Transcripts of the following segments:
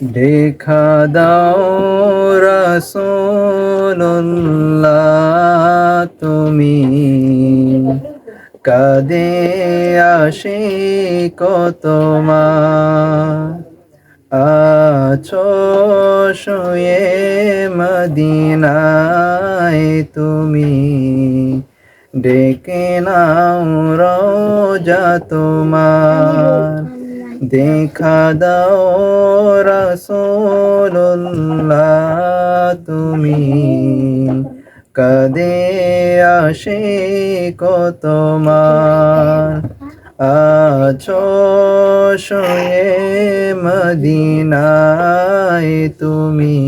দেখা দাও রাসূলুল্লাহ তুমি। কাদে আসে কত মা আছো শুয়ে মদিনায় তুমি। ডেকে নাও রোজা তোমার। দেখা দাও রাসূলুল্লাহ তুমি। কদে আসে কত আছো শুয়ে মদিনায় তুমি।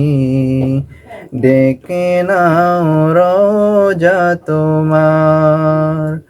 ডেকে নাও রোজা তোমার।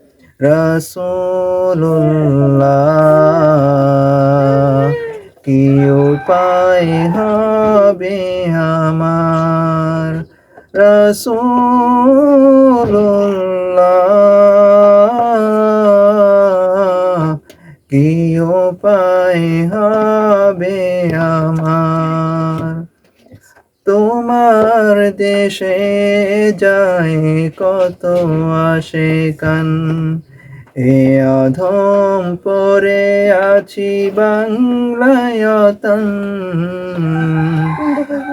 রসুল্লাহ কি উপায় হবে আমার? রসুল্লাহ কি উপায় হবে আমার? তোমার দেশে যায় কত আসে কান এ অধম পরে আছি বাংলায়তন।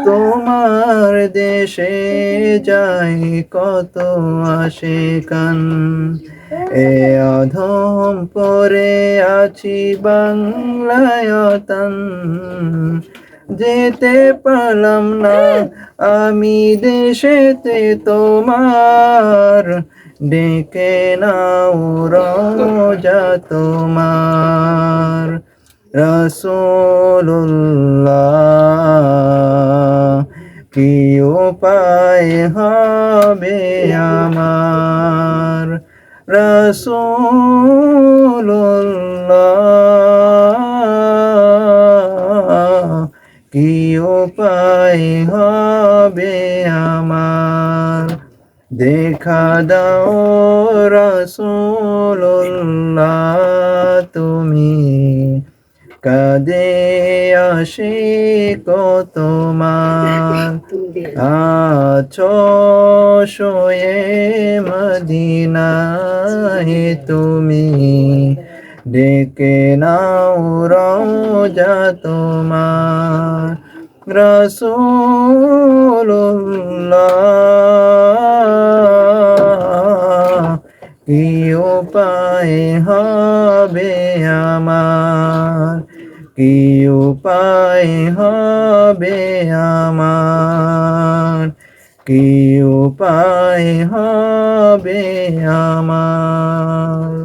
তোমার দেশে যায় কত আসে কান। এ অধম পরে আছি বাংলায়তন। যেতে পারলাম না আমি দেশেতে তোমার। ডেকে নাও রোজা তোমার রসুল্লাহ কি উপায় হবে আমার রসুল্লাহ কি উপায় হবে আমার দেখা দাও রসুল্লাহ তুমি। কাদে আসে তোমার। আছো শোয়ে মদিনায় তুমি। ডেকে নাও রোজা তোমার। রসুল্লাহ কি উপায় হবে আমার? কি উপায় হবে আমার? কি উপায় হবে আমার?